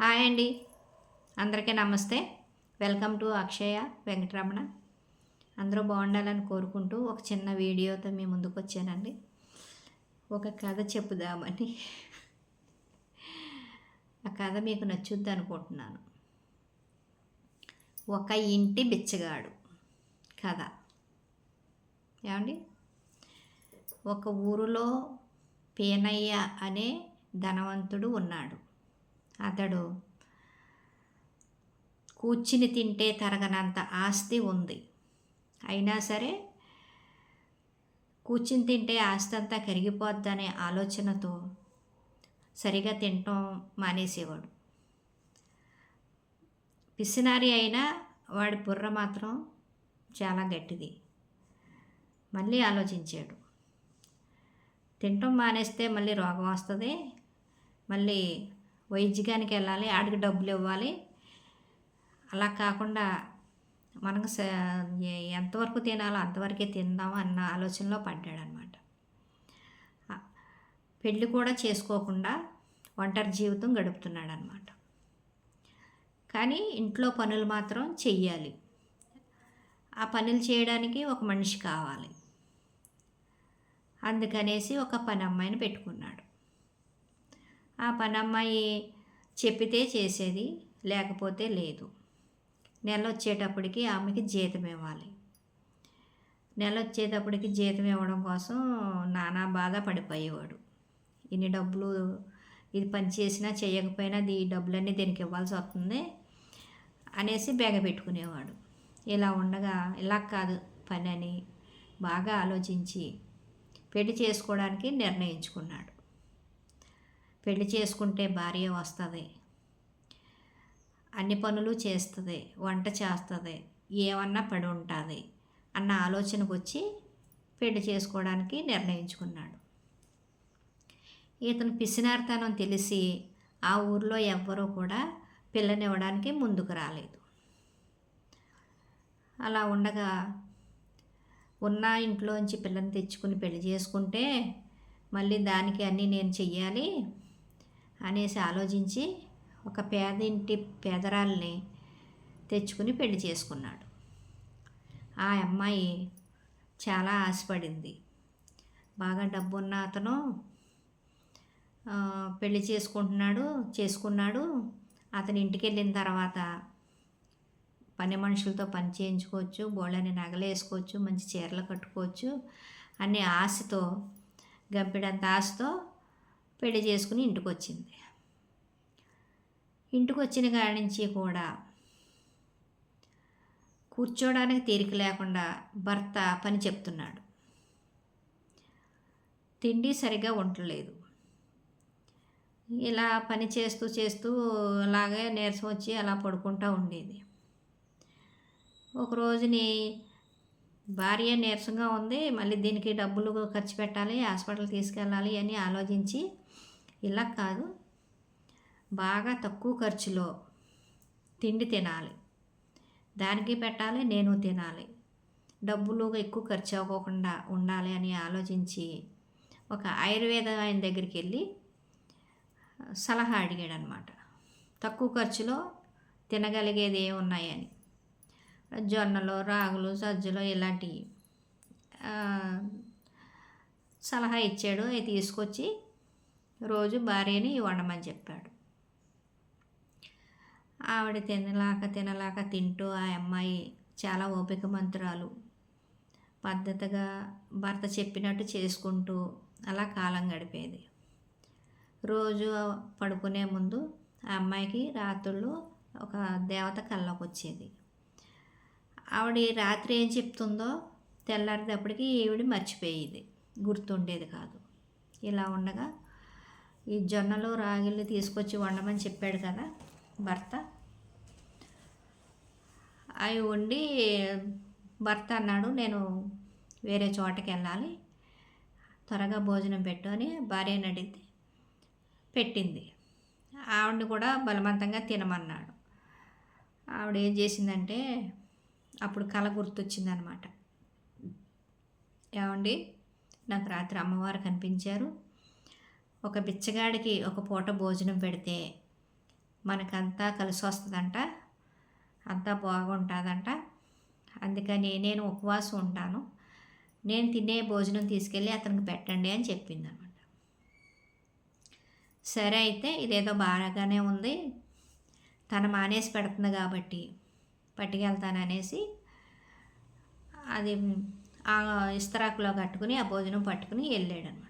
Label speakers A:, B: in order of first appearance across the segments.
A: Hi అండి. అందరికీ నమస్తే. Welcome to Akshaya Venkataramana. అందరూ బాగుండాలని కోరుకుంటూ ఒక చిన్న వీడియోతో మీ ముందుకు వచ్చానండి. ఒక కథ చెప్పుదామని. ఆ కథ మీకు నచ్చుద్ది అనుకుంటున్నాను. ఒక ఇంటి బిచ్చగాడు కథ. ఏమండి? ఒక ఊరిలో పేనయ్య అనే ధనవంతుడు ఉన్నాడు. అతడు కూర్చుని తింటే తరగనంత ఆస్తి ఉంది. అయినా సరే కూర్చుని తింటే ఆస్తి అంతా కరిగిపోద్దనే ఆలోచనతో సరిగా తినటం మానేసేవాడు. పిసినారి అయినా వాడి బుర్ర మాత్రం చాలా గట్టిది. మళ్ళీ ఆలోచించాడు. తినటం మానేస్తే మళ్ళీ రోగం వస్తుంది మళ్ళీ వైద్యానికి వెళ్ళాలి ఆడికి డబ్బులు ఇవ్వాలి. అలా కాకుండా మనకు ఎంతవరకు తినాలో అంతవరకే తిందాం అన్న ఆలోచనలో పడ్డాడనమాట. పెళ్ళి కూడా చేసుకోకుండా ఒంటరి జీవితం గడుపుతున్నాడు అనమాట కానీ ఇంట్లో పనులు మాత్రం చెయ్యాలి. ఆ పనులు చేయడానికి ఒక మనిషి కావాలి. అందుకనేసి ఒక పని అమ్మాయిని పెట్టుకున్నాడు. ఆ పని అమ్మాయి చెప్పితే చేసేది లేకపోతే లేదు. నెల వచ్చేటప్పటికి ఆమెకి జీతం ఇవ్వాలి. నెల వచ్చేటప్పటికి జీతం ఇవ్వడం కోసం నానా బాధ పడిపోయేవాడు. ఇన్ని డబ్బులు ఇది పని చేసినా చేయకపోయినా ఈ డబ్బులన్నీ దీనికి ఇవ్వాల్సి వస్తుంది అనేసి బెగ పెట్టుకునేవాడు. ఇలా ఉండగా ఇలా కాదు పని అని బాగా ఆలోచించి పెళ్ళి చేసుకోవడానికి నిర్ణయించుకున్నాడు. పెళ్ళి చేసుకుంటే భార్య వస్తుంది. అన్ని పనులు చేస్తుంది వంట చేస్తుంది ఏమన్నా పడి ఉంటుంది అన్న ఆలోచనకు వచ్చి పెళ్ళి చేసుకోవడానికి నిర్ణయించుకున్నాడు. ఇతను పిసినార్తనం తెలిసి ఆ ఊర్లో ఎవ్వరూ కూడా పిల్లనివ్వడానికి ముందుకు రాలేదు. అలా ఉండగా ఉన్న ఇంట్లోంచి పిల్లని తెచ్చుకుని పెళ్ళి చేసుకుంటే మళ్ళీ దానికి అన్నీ నేను చెయ్యాలి అనేసి ఆలోచించి ఒక పేద ఇంటి పేదరాల్ని తెచ్చుకుని పెళ్ళి చేసుకున్నాడు. ఆ అమ్మాయి చాలా ఆశపడింది. బాగా డబ్బున్న అతను పెళ్ళి చేసుకుంటున్నాడు చేసుకున్నాడు. అతని ఇంటికి వెళ్ళిన తర్వాత పని మనుషులతో పని చేయించుకోవచ్చు బోళ్ళని నగలేసుకోవచ్చు మంచి చీరలు కట్టుకోవచ్చు అనే ఆశతో గంపిడంత ఆశతో పెళ్ళి చేసుకుని ఇంటికి వచ్చింది ఇంటికి వచ్చిన కాడి నుంచి కూడా కూర్చోడానికి తీరిక లేకుండా భర్త పని చెప్తున్నాడు. తిండి సరిగా ఉండలేదు ఇలా పని చేస్తూ చేస్తూ అలాగే నీరసం వచ్చి అలా పడుకుంటూ ఉండేది. ఒక రోజుని భార్య నీరసంగా ఉంది మళ్ళీ దీనికి డబ్బులు ఖర్చు పెట్టాలి హాస్పిటల్ తీసుకెళ్ళాలి అని ఆలోచించి ఇలా కాదు. బాగా తక్కువ ఖర్చులో తిండి తినాలి. దానికి పెట్టాలి నేను తినాలి. డబ్బులు ఎక్కువ ఖర్చు అవ్వకుండా ఉండాలి అని ఆలోచించి ఒక ఆయుర్వేద ఆయన దగ్గరికి వెళ్ళి సలహా అడిగాడు అనమాట తక్కువ ఖర్చులో తినగలిగేది ఏమున్నాయని. జొన్నలు రాగులు సజ్జలు ఇలాంటివి సలహా ఇచ్చాడు. అవి తీసుకొచ్చి రోజు భార్యని వండమని చెప్పాడు. ఆవిడ తినలాక తినలాక తింటూ ఆ అమ్మాయి చాలా ఓపిక మంత్రాలు పద్ధతిగా భర్త చెప్పినట్టు చేసుకుంటూ అలా కాలం గడిపేది. రోజు పడుకునే ముందు ఆ అమ్మాయికి రాత్రుళ్ళు ఒక దేవత కళ్ళకు వచ్చేది ఆవిడ రాత్రి ఏం చెప్తుందో తెల్లారేటప్పటికి ఈవిడ మర్చిపోయేది. గుర్తుండేది కాదు. ఇలా ఉండగా ఈ జొన్నలు రాగిళ్ళు తీసుకొచ్చి వండమని చెప్పాడు కదా భర్త. అవి వండి భర్త అన్నాడు నేను వేరే చోటకి వెళ్ళాలి. త్వరగా భోజనం పెట్టు అని భార్యని అడిగితే పెట్టింది. ఆవిడని కూడా బలవంతంగా తినమన్నాడు. ఆవిడ ఏం చేసిందంటే అప్పుడు కళ గుర్తొచ్చిందనమాట. ఏమండి నాకు రాత్రి అమ్మవారు కనిపించారు. ఒక బిచ్చగాడికి ఒక పూట భోజనం పెడితే మనకంతా కలిసి వస్తుందంట అంతా బాగుంటుందంట. అందుకని నేను ఉపవాసం ఉంటాను. నేను తినే భోజనం తీసుకెళ్ళి అతనికి పెట్టండి అని చెప్పింది అనమాట సరే అయితే ఇదేదో బాగానే ఉంది. తను మానేసి పెడుతుంది కాబట్టి పట్టుకెళ్తాననేసి అది ఆ ఇస్తరాకులో కట్టుకుని ఆ భోజనం పట్టుకుని వెళ్ళాడనమాట.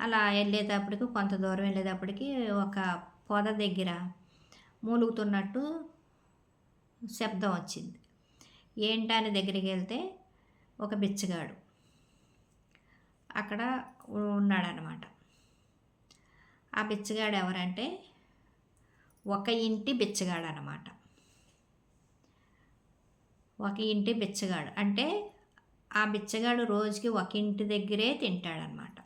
A: అలా వెళ్ళేటప్పటికి కొంత దూరం వెళ్ళేటప్పటికి ఒక పొద దగ్గర మూలుగుతున్నట్టు శబ్దం వచ్చింది. ఏంటని దగ్గరికి వెళ్తే ఒక బిచ్చగాడు అక్కడ ఉన్నాడనమాట ఆ బిచ్చగాడు ఎవరంటే ఒక ఇంటి బిచ్చగాడు అనమాట ఒక ఇంటి బిచ్చగాడు. అంటే ఆ బిచ్చగాడు రోజుకి ఒక ఇంటి దగ్గరే తింటాడనమాట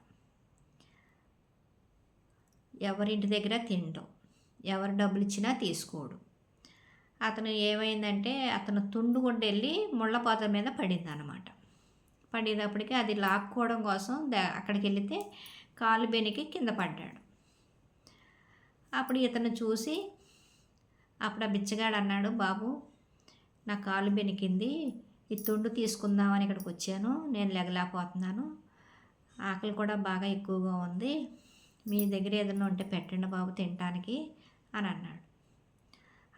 A: ఎవరింటి దగ్గర తినడం ఎవరు డబ్బులు ఇచ్చినా తీసుకోడు. అతను ఏమైందంటే అతను తుండు తుండుగుండ వెళ్ళి ముళ్ళపాత మీద పడింది అనమాట పడేటప్పటికి అది లాక్కోవడం కోసం అక్కడికి వెళితే కాలు బెనికి కింద పడ్డాడు. అప్పుడు ఇతను చూసి అప్పుడు ఆ బిచ్చగాడు అన్నాడు బాబు నా కాలు బెనికింది. ఈ తుండు తీసుకుందామని ఇక్కడికి వచ్చాను నేను లెగలేకపోతున్నాను. ఆకలి కూడా బాగా ఎక్కువగా ఉంది. మీ దగ్గర ఏదైనా ఉంటే పెట్టండి బాబు తినటానికి అని అన్నాడు.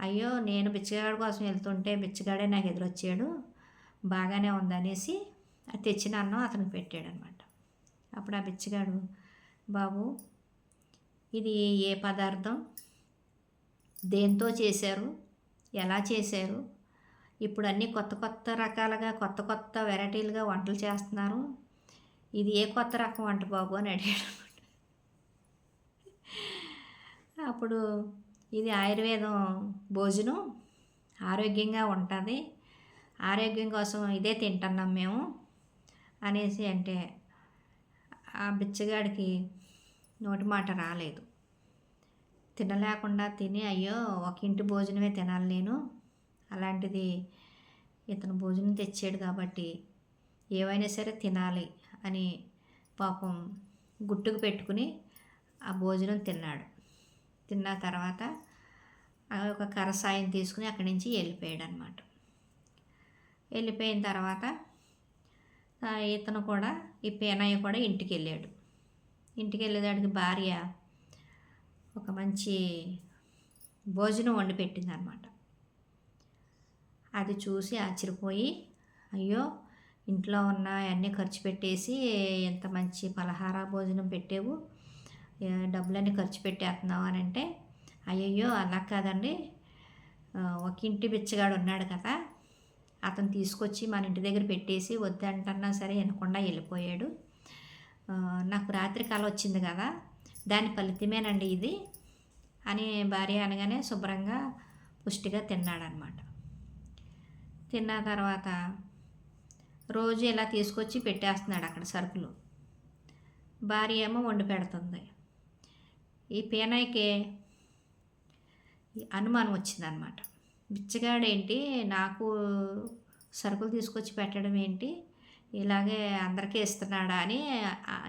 A: అయ్యో నేను బిచ్చగాడు కోసం వెళ్తుంటే బిచ్చగాడే నాకు ఎదురొచ్చాడు బాగానే ఉందనేసి అది తెచ్చిన అన్నం అతనికి పెట్టాడు అనమాట అప్పుడు ఆ బిచ్చగాడు బాబు ఇది ఏ పదార్థం? దేంతో చేశారు? ఎలా చేశారు? ఇప్పుడు అన్నీ కొత్త కొత్త రకాలుగా కొత్త కొత్త వెరైటీలుగా వంటలు చేస్తున్నారు. ఇది ఏ కొత్త రకం వంట బాబు అని అడిగాడు. అప్పుడు ఇది ఆయుర్వేదం భోజనం. ఆరోగ్యంగా ఉంటుంది. ఆరోగ్యం కోసం ఇదే తింటున్నాం మేము అనేసి అంటే ఆ బిచ్చగాడికి నోటి మాట రాలేదు. తినలేకుండా తిని అయ్యో ఒక ఇంటి భోజనమే తినాలి నేను. అలాంటిది ఇతను భోజనం తెచ్చాడు కాబట్టి ఏవైనా సరే తినాలి అని పాపం గుట్టుకు పెట్టుకుని ఆ భోజనం తిన్నాడు. తిన్న తర్వాత ఒక కరసాయం తీసుకుని అక్కడి నుంచి వెళ్ళిపోయాడు అనమాట వెళ్ళిపోయిన తర్వాత ఇతను కూడా ఈ పేనయ్య కూడా ఇంటికి వెళ్ళాడు. ఇంటికి వెళ్ళేదానికి భార్య ఒక మంచి భోజనం వండి పెట్టింది అనమాట అది చూసి ఆశ్చర్యపోయి అయ్యో ఇంట్లో ఉన్న అన్నీ ఖర్చు పెట్టేసి ఎంత మంచి పలహార భోజనం పెట్టేవు. డబ్బులన్నీ ఖర్చు పెట్టేస్తున్నావు అని అంటే అయ్యయ్యో అలా కాదండి. ఒక ఇంటి బిచ్చగాడు ఉన్నాడు కదా అతను తీసుకొచ్చి మన ఇంటి దగ్గర పెట్టేసి వద్దంటన్నా సరే వినకుండా వెళ్ళిపోయాడు. నాకు రాత్రి కళ వచ్చింది కదా దాని ఫలితమేనండి ఇది అని భార్య అనగానే శుభ్రంగా పుష్టిగా తిన్నాడనమాట తిన్న తర్వాత రోజు ఇలా తీసుకొచ్చి పెట్టేస్తున్నాడు అక్కడ సరుకులు. భార్య ఏమో వండి పెడుతుంది. ఈ పేనాయికి అనుమానం వచ్చిందనమాట. బిచ్చగాడేంటి? నాకు సరుకులు తీసుకొచ్చి పెట్టడం ఏంటి? ఇలాగే అందరికీ ఇస్తున్నాడా అని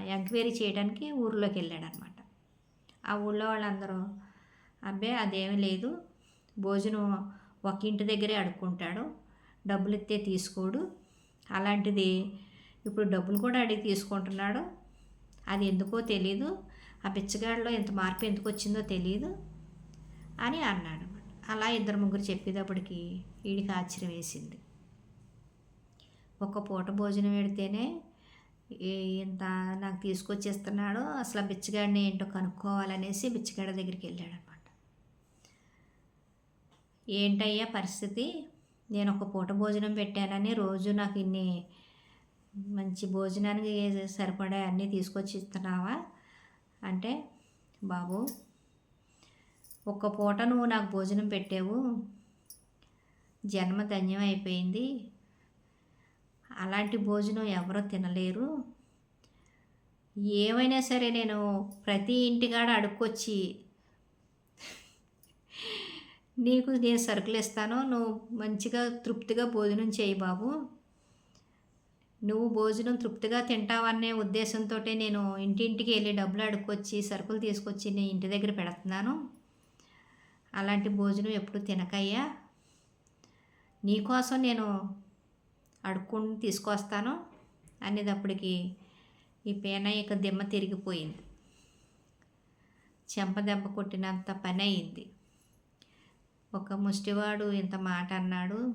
A: ఎంక్వైరీ చేయడానికి ఊర్లోకి వెళ్ళాడనమాట. ఆ ఊళ్ళో వాళ్ళందరూ అబ్బే అదేమీ లేదు. భోజనం ఒక ఇంటి దగ్గరే అడుక్కుంటాడు. డబ్బులు ఇస్తే తీసుకోడు. అలాంటిది ఇప్పుడు డబ్బులు కూడా అడిగి తీసుకుంటున్నాడు. అది ఎందుకో తెలీదు. ఆ బిచ్చగాడిలో ఎంత మార్పు ఎందుకు వచ్చిందో తెలియదు అని అన్నాడు. అలా ఇద్దరు ముగ్గురు చెప్పేటప్పటికి వీడికి ఆశ్చర్యం వేసింది. ఒక పూట భోజనం పెడితేనే ఇంత నాకు తీసుకొచ్చేస్తున్నాడు అసలు బిచ్చగాడిని ఏంటో కనుక్కోవాలనేసి బిచ్చగాడి దగ్గరికి వెళ్ళాడు అనమాట ఏంటయ్యా పరిస్థితి? నేను ఒక పూట భోజనం పెట్టానని రోజు నాకు ఇన్ని మంచి భోజనానికి సరిపడే అన్నీ తీసుకొచ్చి ఇస్తున్నావా? అంటే బాబు ఒక్క పూట నువ్వు నాకు భోజనం పెట్టావు. జన్మ ధన్యం అయిపోయింది. అలాంటి భోజనం ఎవరో తినలేరు. ఏమైనా సరే నేను ప్రతి ఇంటికాడ అడుక్కొచ్చి నీకు నేను సరుకులు ఇస్తాను. నువ్వు మంచిగా తృప్తిగా భోజనం చేయి బాబు. నువ్వు భోజనం తృప్తిగా తింటావనే ఉద్దేశంతో నేను ఇంటింటికి వెళ్ళి డబ్బులు అడుక్కొచ్చి సరుకులు తీసుకొచ్చి నేను ఇంటి దగ్గర పెడుతున్నాను. అలాంటి భోజనం ఎప్పుడు తినకయ్యా. నీకోసం నేను అడుక్కుని తీసుకొస్తాను అనేటప్పటికి ఈ పేనయ్యకు దిమ్మ తిరిగిపోయింది. చెంప దెబ్బ కొట్టినంత పని అయింది. ఒక ముష్టివాడు ఇంత మాట అన్నాడు.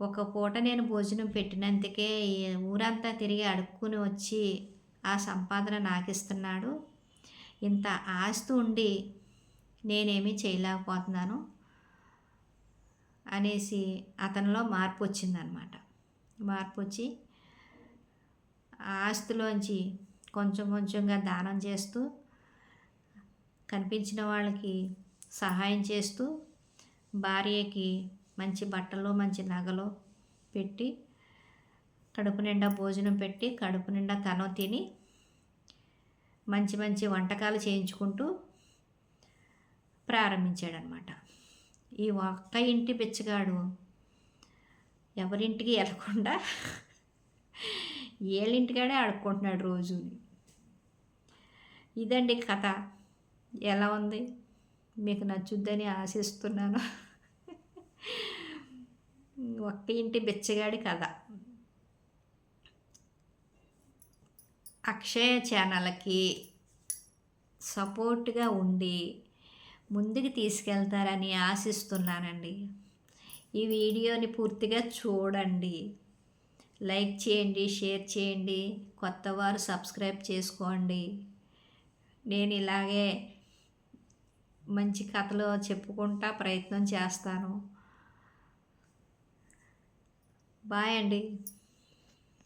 A: ఒక పూట నేను భోజనం పెట్టినందుకే ఊరంతా తిరిగి అడుక్కుని వచ్చి ఆ సంపాదన నాకు ఇస్తున్నాడు ఇంత ఆస్తి ఉండి నేనేమీ చేయలేకపోతున్నాను అనేసి అతనిలో మార్పు వచ్చిందనమాట. మార్పు వచ్చి ఆస్తిలోంచి కొంచెం కొంచెంగా దానం చేస్తూ కనిపించిన వాళ్ళకి సహాయం చేస్తూ భార్యకి మంచి బట్టలు మంచి నగలు పెట్టి కడుపు నిండా భోజనం పెట్టి కడుపు నిండా తను తిని మంచి మంచి వంటకాలు చేయించుకుంటూ ప్రారంభించాడనమాట. ఈ ఒక్క ఇంటి బిచ్చగాడు ఎవరింటికి వెళ్ళకుండా ఏళ్ళింటికాడే ఆడుకుంటున్నాడు రోజుని ఇదండి కథ. ఎలా ఉంది? మీకు నచ్చుద్దని ఆశిస్తున్నాను. ఒక్క ఇంటి బిచ్చగాడి కథ. అక్షయ ఛానల్కి సపోర్ట్గా ఉండి ముందుకు తీసుకెళ్తారని ఆశిస్తున్నానండి. ఈ వీడియోని పూర్తిగా చూడండి. లైక్ చేయండి షేర్ చేయండి కొత్త వారు సబ్స్క్రైబ్ చేసుకోండి. నేను ఇలాగే మంచి కథలు చెప్పుకుంటా ప్రయత్నం చేస్తాను. బాయ్ అండి.